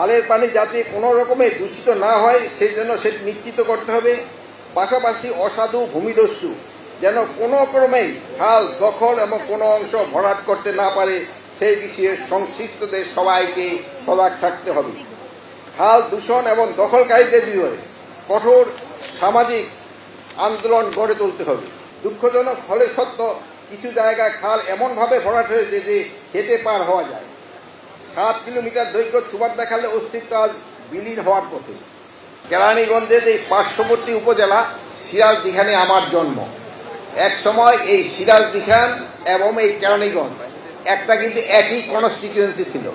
খালের পানি যাতে কোনো রকমে দূষিত না হয়, সেই জন্য সেটি নিশ্চিত করতে হবে। পাশাপাশি অসাধু ভূমিদস্যু যেন কোনো ক্রমেই খাল দখল এবং কোনো অংশ ভরাট করতে না পারে, সেই বিষয়ে সংশ্লিষ্টদের সবাইকে সজাগ থাকতে হবে। খাল দূষণ এবং দখলকারীদের বিরুদ্ধে কঠোর সামাজিক আন্দোলন গড়ে তুলতে হবে। দুঃখজনক ফলে সত্য কিছু জায়গায় খাল এমনভাবে ভরাট হয়েছে যে, হেঁটে পার হওয়া যায়। সাত কিলোমিটার দৈর্ঘ্য সুবার দেখালে অস্তিত্ব আজ বিলীন হওয়ার পথে। কেরানীগঞ্জের এই পার্শ্ববর্তী উপজেলা সিরাজ দিখানে আমার জন্ম। এক সময় এই সিরাজ দিখান এবং এই কেরানীগঞ্জ একটা কিন্তু একই কনস্টিটিউয়েন্সি ছিল।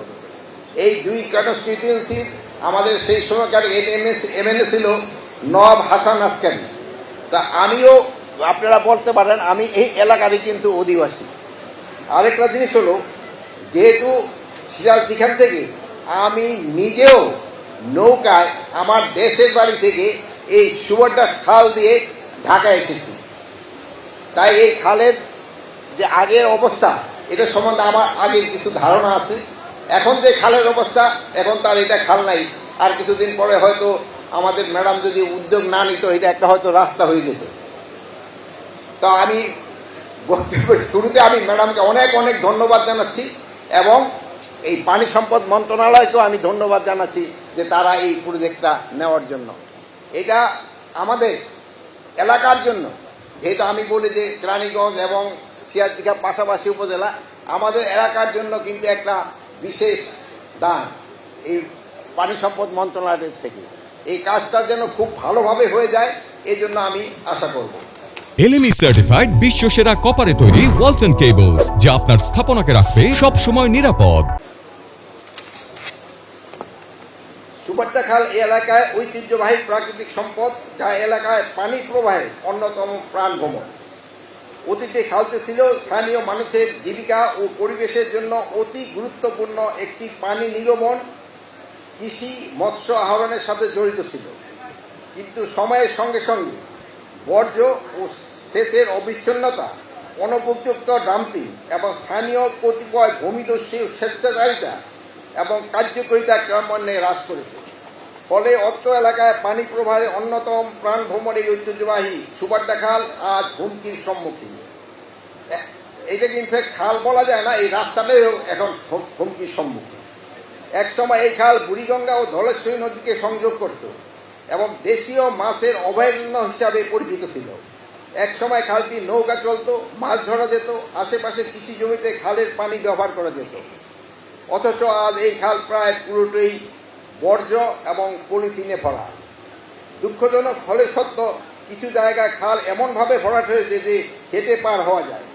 এই দুই কনস্টিটিউয়েন্সির আমাদের সেই সময়কার এমএলএ ছিল নব হাসান আসকারি তা আমিও আপনারা বলতে পারেন, আমি এই এলাকারই কিন্তু অধিবাসী। আরেকটা জিনিস হলো, যেহেতু সিরাজ দিখান থেকে আমি নিজেও নৌকায় আমার দেশের বাড়ি থেকে এই সুবর্ণা খাল দিয়ে ঢাকা এসেছি। তাই এই খালের যে আগের অবস্থা, এটা সম্বন্ধে আমার আগের কিছু ধারণা আছে। এখন যে খালের অবস্থা, এখন তার এটা খাল নাই। আর কিছুদিন পরে হয়তো আমাদের ম্যাডাম যদি উদ্যোগ না নিত, এটা একটা হয়তো রাস্তা হয়ে যেত। তা আমি বক্তব্যের শুরুতে আমি ম্যাডামকে অনেক অনেক ধন্যবাদ জানাচ্ছি এবং এই পানি সম্পদ মন্ত্রণালয়কেও আমি ধন্যবাদ জানাচ্ছি যে তারা এই প্রজেক্টটা নেওয়ার জন্য। এটা আমাদের এলাকার জন্য। যেহেতু আমি বলি যে কেরানীগঞ্জ এবং সিয়ারদিঘা পাশাপাশি উপজেলা, আমাদের এলাকার জন্য কিন্তু একটা বিশেষ দান এই পানি সম্পদ মন্ত্রণালয়ের থেকে। এই কাজটা যেন খুব ভালোভাবে হয়ে যায় এই জন্য আমি আশা করব। এলএমই সার্টিফাইড বিশ্ব সেরা কপারে তৈরি ওয়ালটন কেবলস যা আপনার স্থাপনাকে রাখবে সব সময় নিরাপদ। সুবাট্টা খাল এলাকায় ঐতিহ্যবাহী প্রাকৃতিক সম্পদ, যা এলাকায় পানি প্রবাহের অন্যতম প্রাণ ভ্রমণ অতীতে খালতে ছিল স্থানীয় মানুষের জীবিকা ও পরিবেশের জন্য অতি গুরুত্বপূর্ণ একটি পানি নিগমন কৃষি মৎস্য আহরণের সাথে জড়িত ছিল। কিন্তু সময়ের সঙ্গে সঙ্গে বর্জ্য ও সেচের অবিচ্ছিন্নতা, অনুপযুক্ত ডাম্পিং এবং স্থানীয় কতিপয় ভূমিদস্যী স্বেচ্ছাচারিতা এবং কার্যকরিতা ক্রমান্বয়ে হ্রাস করেছে। ফলে অত্র এলাকায় পানি প্রবাহের অন্যতম প্রাণ ভ্রমণ এই ঐতিহ্যবাহী সুবাড্ডা খাল আজ হুমকির সম্মুখীন। এটাকে ইনফ্যাক্ট খাল বলা যায় না, এই রাস্তাটাই এখন হুম- হুমকির সম্মুখীন। এক সময় এই খাল বুড়িগঙ্গা ও ধলেশ্বরী নদীকে সংযোগ করত এবং দেশীয় মাছের অভয়ারণ্য হিসাবে পরিচিত ছিল। এক সময় খালটি নৌকা চলতো, মাছ ধরা যেত, আশেপাশে কৃষি জমিতে খালের পানি ব্যবহার করা যেত। অথচ আজ এই খাল প্রায় পুরোটাই বর্জ্য এবং পলিথিনে ভরা। দুঃখজনক ফলে সত্য, কিছু জায়গায় খাল এমনভাবে ভরাট হয়েছে যে হেঁটে পার হওয়া যায়।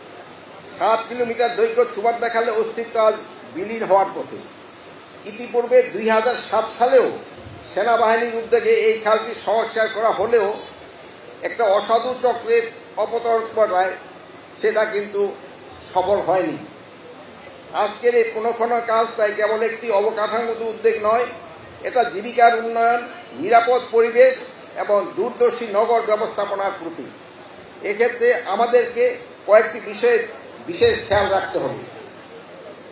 সাত কিলোমিটার দৈর্ঘ্য সুবার দেখালে অস্তিত্ব আজ বিলীন হওয়ার পথে। ইতিপূর্বে দুই হাজার সাত সালেও সেনাবাহিনীর উদ্যোগে এই খালটি সংস্কার করা হলেও একটা অসাধু চক্রের অপতর্পণায় সেটা কিন্তু সফল হয়নি। আজকের এই পুনঃখনন কাজ তাই কেবল একটি অবকাঠামোগত উদ্যোগ নয় এটা জীবিকার উন্নয়ন, নিরাপদ পরিবেশ এবং দূরদর্শী নগর ব্যবস্থাপনার প্রতি। এক্ষেত্রে আমাদেরকে কয়েকটি বিষয়ে বিশেষ খেয়াল রাখতে হবে।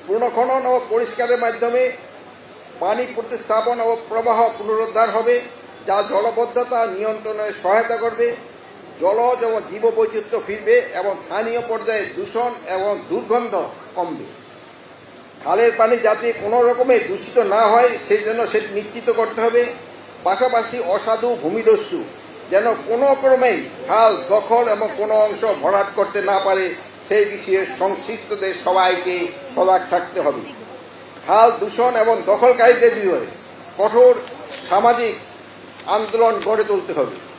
পুনঃখনন ও পরিষ্কারের মাধ্যমে পানি প্রতিস্থাপন ও প্রবাহ পুনরুদ্ধার হবে, যা জলবদ্ধতা নিয়ন্ত্রণে সহায়তা করবে, জলজ এবং জীববৈচিত্র্য ফিরবে এবং স্থানীয় পর্যায়ে দূষণ এবং দুর্গন্ধ কমবে। খালের পানি যাতে কোনো রকমে দূষিত না হয়, সেই জন্য সেটি নিশ্চিত করতে হবে। পাশাপাশি অসাধু ভূমিদস্যু যেন কোনো ক্রমেই খাল, দখল এবং কোনো অংশ ভরাট করতে না পারে, সেই বিষয়ে সংশ্লিষ্টদের সবাইকে সজাগ থাকতে হবে। খাল দূষণ এবং দখলকারীদের বিরুদ্ধে কঠোর সামাজিক আন্দোলন গড়ে তুলতে হবে।